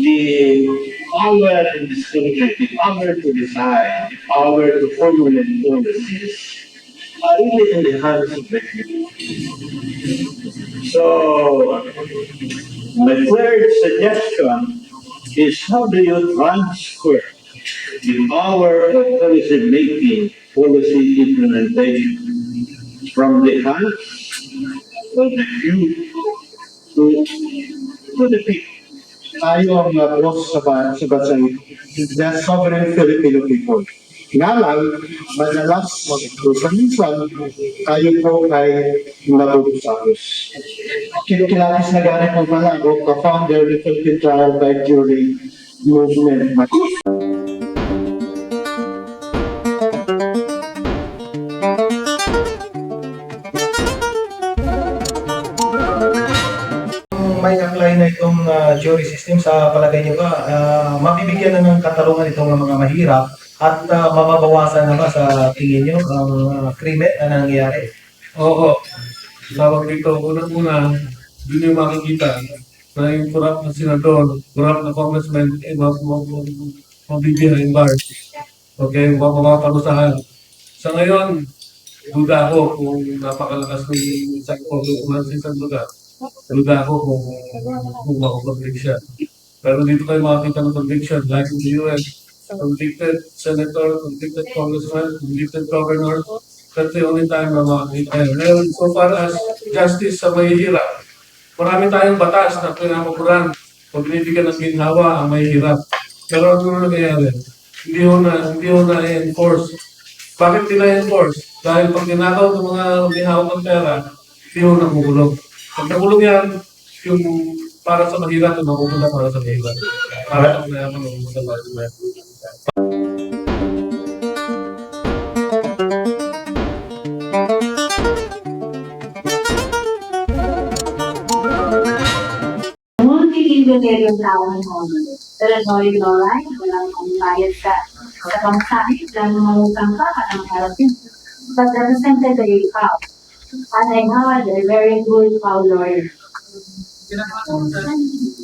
the power and discriminate, the power to decide, the power to formulate policies are really in the hands of the people. So, my third suggestion is how do you transfer the power of policy making, policy implementation from the hands of the few to, to the people? Tayo ang uh, boss sa, ba- sa bansa ito. The sovereign Filipino people. Nga lang, madalas, kung minsan, tayo po ay nabubusagos. Kinikilakis na ganit po pala ako, ka-founder ng Philippine Trial by Jury Movement. Jury system sa palagay niyo ba, ah, mabibigyan na ng katarungan itong mga mahirap at ah, mababawasan na ba sa tingin niyo ang uh, krimen na nangyayari? Oo. Tawag dito, unang-una, yun yung makikita na yung corrupt na senador, corrupt na congressman, eh, ma- ma- ma- mabibiyahin bars. Okay, mapaparusahan. Sa ngayon, duda ako kung napakalakas ng isang congressman sa isang lugar. Duda ako kung, kung makukonvict siya. Pero dito kayo makakita ng conviction, like in the US, convicted senator, convicted congressman, convicted governor, That's the only time na makakita yun. Ngayon, so far as justice sa mahihirap, marami tayong batas na pinapakuran pag binibigyan ng ginhawa ang mahihirap. Pero ano nangyayari? Hindi ho na, hindi ho na enforce. Bakit hindi na-enforce? Dahil pag ninakaw ng mga ginhawa ng pera, hindi ho nakukulong. Pag nakulong yan, yung para sa mahirap, yung nakukulong para sa mahirap. Para sa mayaman, nakukulong para sa mayaman. multi-billionaire yung tao ng Hono. Pero no, you know, right? Walang kung bayad ka sa pangsabi, lang mangutang ka, parang harap yun. But at the And I know very good cow lawyer.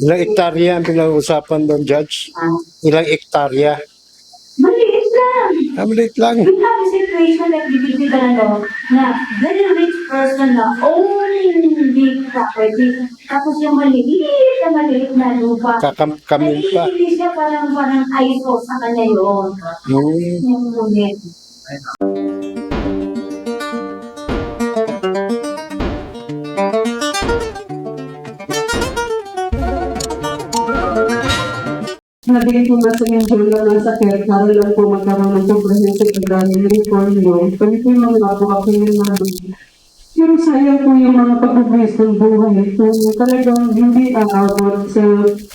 Ilang ektarya ang pinag-uusapan doon, Judge? Ah, Ilang ektarya? maliit lang. Ah, maliit lang. We have a situation bibigyan ka na no, na very rich person na owning big property. Tapos yung maliit na maliit na lupa. Kakam-kamin pa. Hindi siya parang parang ISO sa kanya yun. Hmm. Yung ngunit. Nabigay ko nga sa inyo na nasa care para lang po magkaroon ng comprehensive agrarian reform law. Kami po yung mga napakapingin namin. Pero sayang po yung mga pag-ubis ng buhay. Kung talagang hindi aabot sa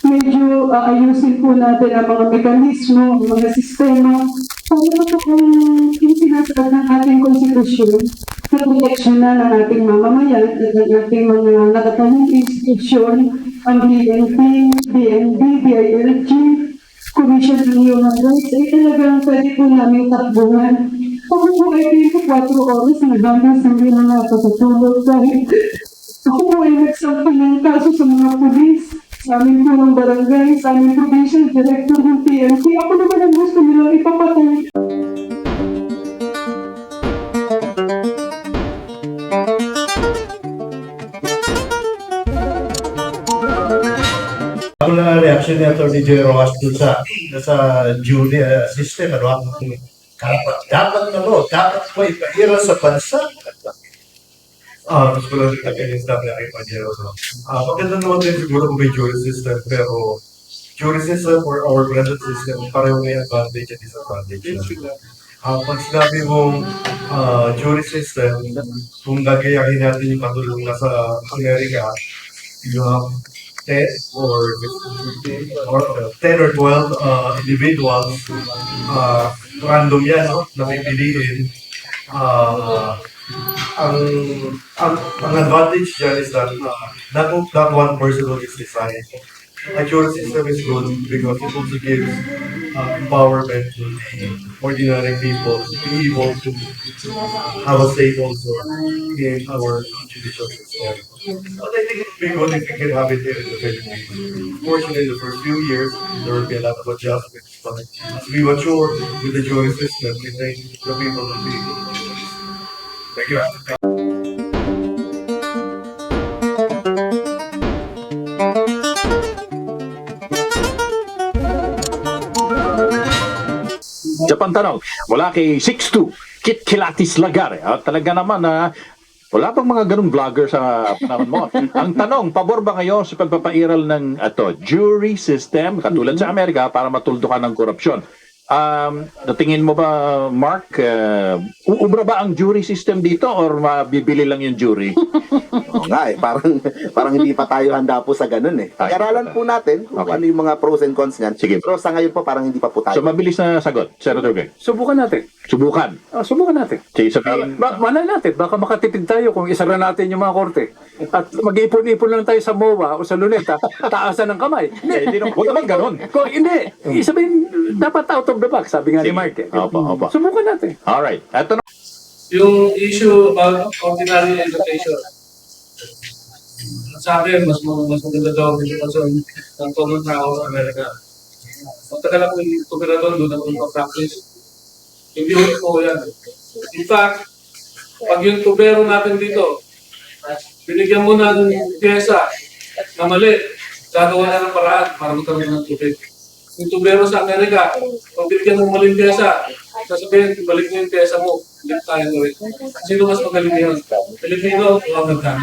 medyo aayusin po natin ang mga mekanismo, ang mga sistema para po kung yung sinasaad ng ating konstitusyon na proteksyon na ng ating mamamayan at ng ating mga nakatanong institusyon, ang BNP, BNB, BILG, Commission on Human Rights, ay talagang pwede po namin takbuhan. Ako po ay 24 oras na sa hindi na nakakatulog dahil ako po ay nagsampa ng kaso sa mga pulis, sa amin po ng barangay, sa amin provincial director ng PNP. Ako naman ang gusto nilang ipapatay. Ako lang ang reaction ni Atty. Joy Rojas dun sa, sa jury uh, system, ano? Dapat, dapat na mo, dapat mo ipahira sa bansa. Ah, wala rin tayo yung sabi kay Pajero. Ah, maganda naman din siguro kung may jury system, pero jury system or our present system, pareho may advantage at disadvantage. Ah, pag sinabi mong ah, jury system, kung gagayahin natin yung katulong na sa Amerika, you have 10 or 15 or 10 or 12 uh, individuals, uh, random yan, no? na. Uh, ang, ang, ang advantage dyan is that uh, not, not one person will decide a jury system is good because it also gives uh, empowerment to ordinary people to be able to have a say also in our judicial system. But I think it would be good if we can have it here in the Philippines. Fortunately, the first few years, there will be a lot of adjustments. But as we mature with the jury system, we think the people will be. Thank you. Japan tanong, mula kay 62, Kit Kilatis Lagare. At talaga naman na wala pang mga ganung vlogger sa panahon mo. Ang tanong, pabor ba ngayon sa pagpapairal ng ato, jury system, katulad sa Amerika, para matuldukan ng korupsyon? Um, natingin mo ba, Mark, uh, uubra ba ang jury system dito or mabibili lang yung jury? Oo nga eh, parang, parang hindi pa tayo handa po sa ganun eh. Pag-aralan po natin kung Okay. ano yung mga pros and cons niyan. Sige. Pero sa ngayon po parang hindi pa po tayo. So mabilis na sagot, Senator Gay. Subukan natin. Subukan. Ah, subukan natin. Sige, sabihin, Ba malay natin, baka makatipid tayo kung isara natin yung mga korte. At mag-ipon-ipon lang tayo sa MOA o sa Luneta, taasan ng kamay. Eh, hindi naman- huwag naman ganun. Kung hindi, isabihin, dapat out of the box, sabi nga ni Sige. Mark. Eh. Opo, opo. Subukan natin. Alright. Eto na. Yung issue about ordinary education. Sa akin, mas, mas maganda daw ang edukasyon ng common tao sa Amerika. Matagal ako yung tumira doon, doon ako practice Hindi ulit ko yan. In fact, pag yung tubero natin dito, binigyan mo na ng pyesa na mali, gagawa na ng paraan para magkaroon ng tubig. Yung tubero sa Amerika, pag binigyan mo maling pyesa, sasabihin, balik mo yung pyesa mo, balik tayo ulit. Sino mas magaling yun? Pilipino o Amerikano?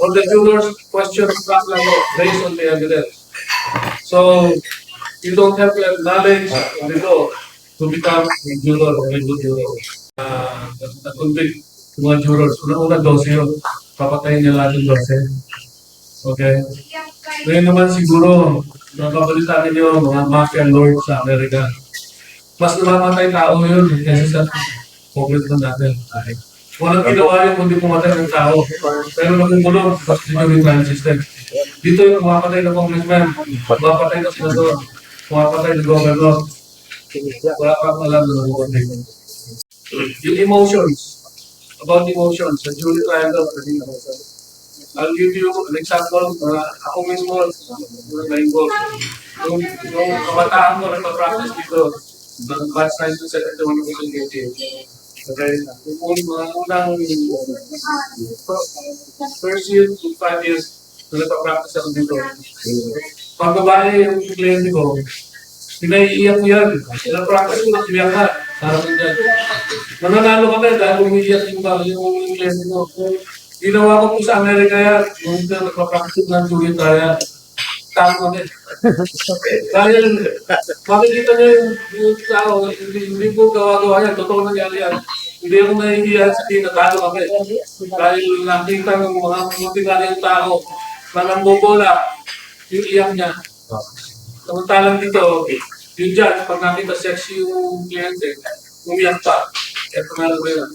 On the jurors question of fact lang based on the evidence. So, you don't have knowledge of the law to become a juror or a good juror. Uh, na-convict yung mga jurors. Una-una, 12 yun. Papatayin niya lahat yung 12. Okay? Ngayon naman siguro, nababalita ninyo mga mafia lords sa Amerika. Mas namamatay tao yun kaysa sa congressman natin. Walang ginawa yun kundi pumatay ng tao. Pero nagugulong kasi yung trial system. Dito yung mapatay ng congressman, mapatay ng senador, mapatay ng governor. Wala pa alam na nagugulong. Yung emotions, about emotions, sa trial daw, kanina. I'll give you an example, uh, ako mismo, na-involved. Nung, nung kabataan ko, nagpa-practice dito, ng batch 1971 ko sa UT. Okay, yung mga unang first year to five years, na nagpa-practice ako dito. Pag babae yung kliyente ko, pinaiiyak ko yan. Nag-practice ko, nag-iyak ka. Parang ganyan. Nananalo kami dahil umiiyak yung, yung kliyente ko. Ginawa ko po sa Amerika yan. Nung ito nagpa-practice ng trial. Tama kami. Dahil makikita niyo yung, yung tao, hindi, hindi po gawa-gawa yan. Totoo nangyari yan. Hindi ako nahihiya sa tinatalo kami. Dahil nakita ng mga multingali yung tao na nambobola yung iyak niya. Samantalang dito, yung judge, pag nakita sexy yung kliyente, umiyak pa. Nga lang ba yun?